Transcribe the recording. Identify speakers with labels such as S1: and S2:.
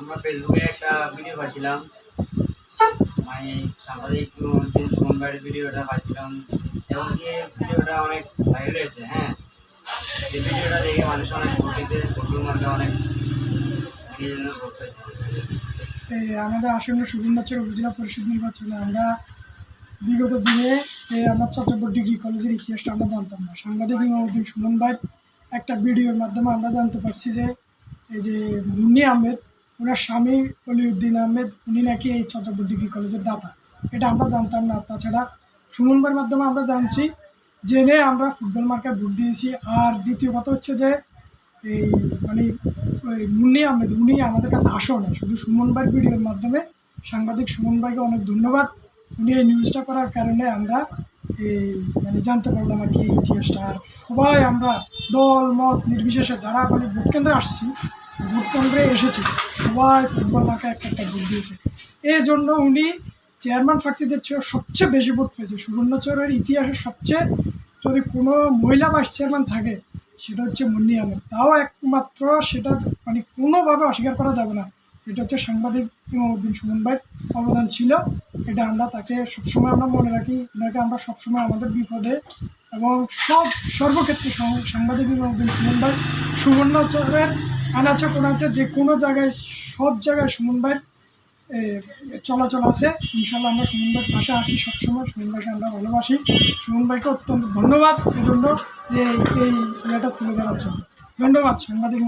S1: আমরা ফেসবুকে একটা ভিডিও পাইছিলাম। মানে সাংবাদিক দিন সুমন ভাইয়ের ভিডিওটা পাইছিলাম। এবং কি ভিডিওটা অনেক ভাইরাল হয়েছে হ্যাঁ? এই ভিডিওটা দেখে মানুষ অনেক ঘটেছে ফটোর মধ্যে অনেক
S2: আমাদের আসন্ন সুবর্ণাচল উপজেলা পরিষদ নির্বাচনে আমরা বিগত দিনে আমার চট্টগ্রাম ডিগ্রি কলেজের ইতিহাসটা আমরা জানতাম না। সাংবাদিক সুমন ভাইয়ের একটা ভিডিওর মাধ্যমে আমরা জানতে পারছি যে, এই যে মুন্নি আহমেদ ওনার স্বামী অলিউদ্দিন আহমেদ, উনি নাকি এই চট্টগ্রাম ডিগ্রি কলেজের দাতা। এটা আমরা জানতাম না। তাছাড়া সুমন ভাইয়ের মাধ্যমে আমরা জানছি, জেনে আমরা ফুটবল মার্কে ভোট দিয়েছি। আর দ্বিতীয় কথা হচ্ছে যে, এই মানে ওই মুন্নি আহমেদ, উনি আমাদের কাছে আসো না শুধু সুমন ভাইয়ের ভিডিওর মাধ্যমে সাংবাদিক সুমন ভাইকে অনেক ধন্যবাদ। উনি এই নিউজটা করার কারণে আমরা এই মানে জানতে পারলাম আর কি ইতিহাসটা। আর সবাই আমরা দল, মত, নির্বিশেষে যারা মানে ভোট কেন্দ্রে আসছি ভোট কেন্দ্রে এসেছি। সবাই ফুটবল মাকে একটা একটা ভোট দিয়েছে। এই জন্য উনি চেয়ারম্যান প্রার্থীদের চেয়ে সবচেয়ে বেশি ভোট পেয়েছে। সুবর্ণচরের ইতিহাসে সবচেয়ে যদি কোনো মহিলা ভাইস চেয়ারম্যান থাকে, সেটা হচ্ছে মুন্নি আহমেদ। তাও একমাত্র সেটা মানে কোনোভাবে অস্বীকার করা যাবে না। এটা হচ্ছে সাংবাদিক ইমামুদ্দিন সুমন ভাইয়ের অবদান ছিল। এটা আমরা তাকে সবসময় আমরা মনে রাখি, ওনাকে আমরা সবসময় আমাদের বিপদে এবং সব সর্বক্ষেত্রে সাংবাদিক ইমামুদ্দিন সুমন ভাই সুবর্ণচরের আনাচে কোনাচে যে কোনো জায়গায়, সব জায়গায় সুমন ভাইয়ের চলাচল আছে। ইনশাল্লাহ আমরা সুমন ভাইয়ের পাশে আছি সবসময়। সুমন ভাইকে আমরা ভালোবাসি। সুমন ভাইকে অত্যন্ত ধন্যবাদ এজন্য যে এই ইয়েটা তুলে ধরার জন্য। ধন্যবাদ সাংবাদিক